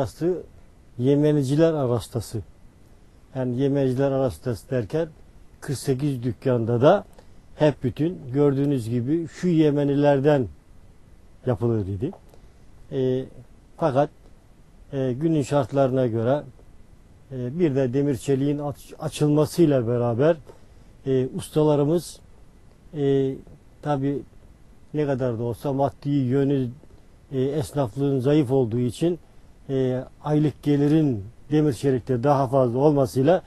burası Yemeniciler arastası. Yani Yemeniciler arastası derken 48 dükkanda da hep bütün gördüğünüz gibi şu Yemenilerden yapılır dedi. E, fakat e, günün şartlarına göre e, bir de demir çeliğin aç- açılmasıyla beraber e, ustalarımız e, tabi ne kadar da olsa maddi yönü e, esnaflığın zayıf olduğu için e, aylık gelirin demir çelikte daha fazla olmasıyla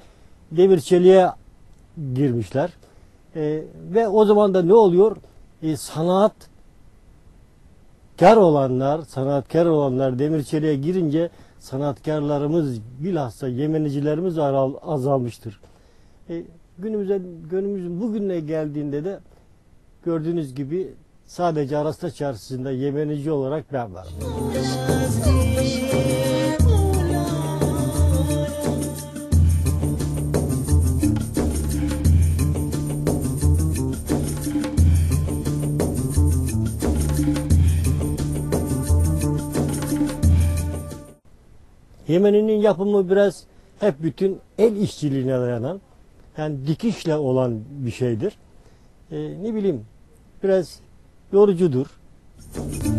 demir çeliğe girmişler. E, ve o zaman da ne oluyor? E, sanat kar olanlar, sanatkar olanlar demir çeliğe girince sanatkarlarımız bilhassa yemenicilerimiz azalmıştır. E, günümüze günümüzün bugüne geldiğinde de gördüğünüz gibi sadece Arasta Çarşısı'nda yemenici olarak ben varım. Yemeninin yapımı biraz hep bütün el işçiliğine dayanan yani dikişle olan bir şeydir. Ee, ne bileyim biraz yorucudur. Bu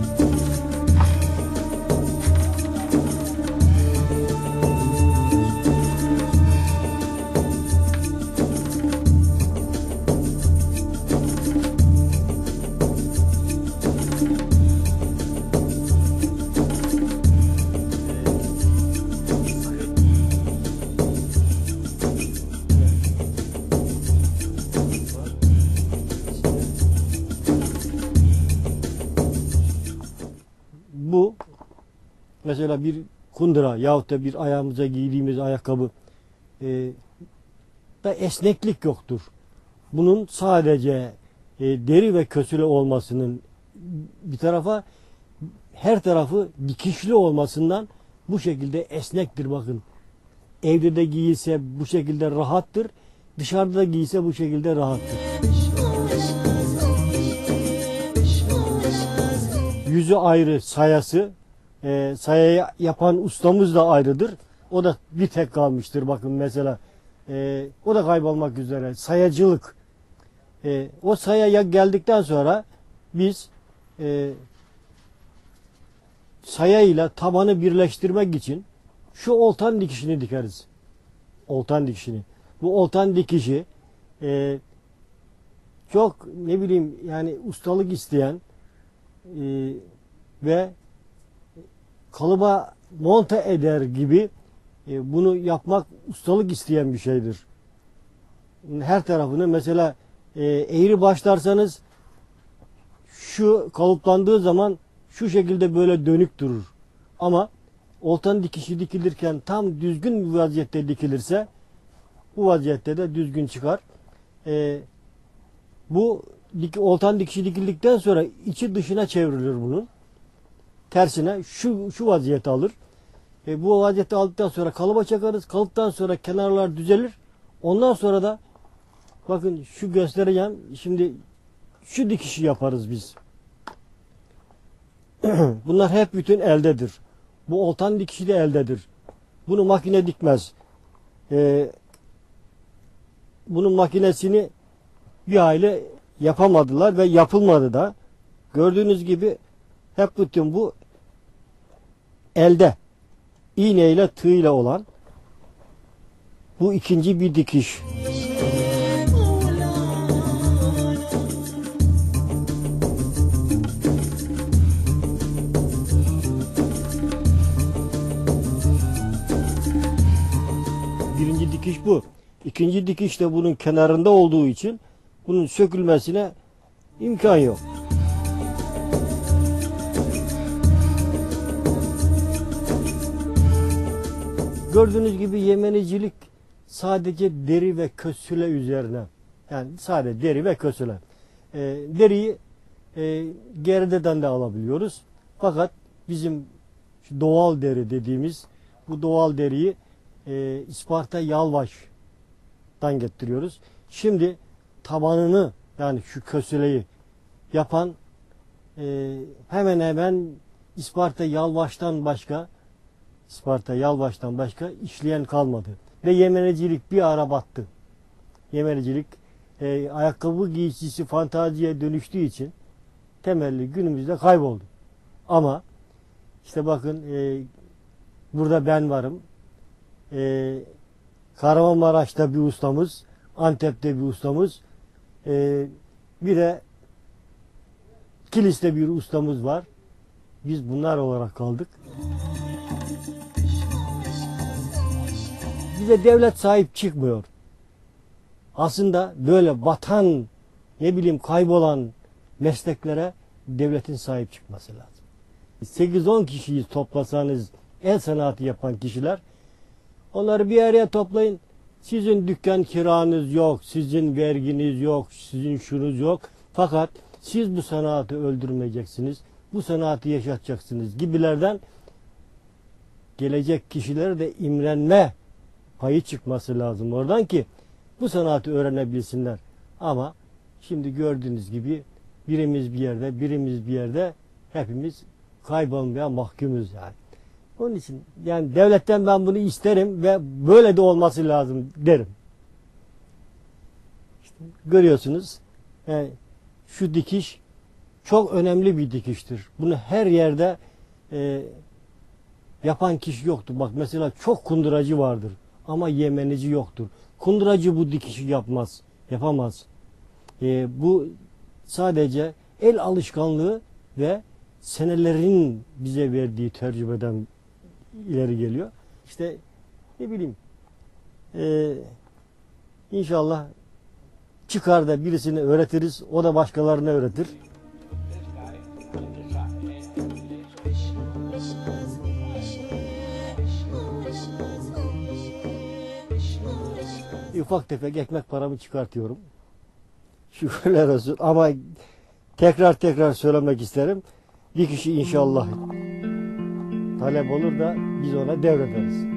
mesela bir kundura yahut da bir ayağımıza giydiğimiz ayakkabı e, da esneklik yoktur. Bunun sadece e, deri ve kösüle olmasının bir tarafa her tarafı dikişli olmasından bu şekilde esnektir bakın. Evde de giyilse bu şekilde rahattır. Dışarıda da giyilse bu şekilde rahattır. Yüzü ayrı sayası. E, sayayı yapan ustamız da ayrıdır. O da bir tek kalmıştır bakın mesela. E, o da kaybolmak üzere. Sayacılık. E, o sayaya geldikten sonra biz e, sayayla tabanı birleştirmek için şu oltan dikişini dikeriz. Oltan dikişini. Bu oltan dikişi e, çok ne bileyim yani ustalık isteyen e, ve kalıba monte eder gibi e, bunu yapmak ustalık isteyen bir şeydir. Her tarafını mesela e, eğri başlarsanız şu kalıplandığı zaman şu şekilde böyle dönük durur. Ama oltanın dikişi dikilirken tam düzgün bir vaziyette dikilirse bu vaziyette de düzgün çıkar. E, bu dik, oltan dikişi dikildikten sonra içi dışına çevrilir bunun. Tersine şu şu vaziyete alır. E, bu vaziyette aldıktan sonra kalıba çakarız. Kalıptan sonra kenarlar düzelir. Ondan sonra da bakın şu göstereceğim. Şimdi şu dikişi yaparız biz. Bunlar hep bütün eldedir. Bu oltan dikişi de eldedir. Bunu makine dikmez. Ee, bunun makinesini bir aile yapamadılar ve yapılmadı da. Gördüğünüz gibi hep bütün bu elde iğneyle tığıyla olan bu ikinci bir dikiş. Birinci dikiş bu. İkinci dikiş de bunun kenarında olduğu için bunun sökülmesine imkan yok. Gördüğünüz gibi Yemenicilik sadece deri ve kösüle üzerine. Yani sadece deri ve kösüle. E, deriyi e, geriden de alabiliyoruz. Fakat bizim doğal deri dediğimiz bu doğal deriyi e, İsparta Yalvaç'tan getiriyoruz. Şimdi tabanını yani şu kösüleyi yapan e, hemen hemen İsparta Yalvaç'tan başka Isparta Yalvaç'tan başka işleyen kalmadı. Ve yemenecilik bir ara battı. Yemenecilik e, ayakkabı giysisi fantaziye dönüştüğü için temelli günümüzde kayboldu. Ama işte bakın e, burada ben varım. E, Kahramanmaraş'ta bir ustamız, Antep'te bir ustamız, e, bir de Kilis'te bir ustamız var. Biz bunlar olarak kaldık. Bize devlet sahip çıkmıyor. Aslında böyle batan, ne bileyim kaybolan mesleklere devletin sahip çıkması lazım. 8-10 kişiyi toplasanız el sanatı yapan kişiler onları bir araya toplayın. Sizin dükkan kiranız yok, sizin verginiz yok, sizin şunuz yok. Fakat siz bu sanatı öldürmeyeceksiniz, bu sanatı yaşatacaksınız gibilerden gelecek kişilere de imrenme payı çıkması lazım oradan ki bu sanatı öğrenebilsinler. Ama şimdi gördüğünüz gibi birimiz bir yerde, birimiz bir yerde hepimiz kaybolmaya mahkumuz yani. Onun için yani devletten ben bunu isterim ve böyle de olması lazım derim. İşte görüyorsunuz yani şu dikiş çok önemli bir dikiştir. Bunu her yerde e, yapan kişi yoktur. Bak mesela çok kunduracı vardır ama yemenici yoktur. Kunduracı bu dikişi yapmaz, yapamaz. E, bu sadece el alışkanlığı ve senelerin bize verdiği tecrübeden ileri geliyor. İşte ne bileyim e, inşallah çıkar da birisini öğretiriz, o da başkalarına öğretir. Ufak tefek ekmek paramı çıkartıyorum. Şükürler olsun. Ama tekrar tekrar söylemek isterim. Bir kişi inşallah talep olur da biz ona devrederiz.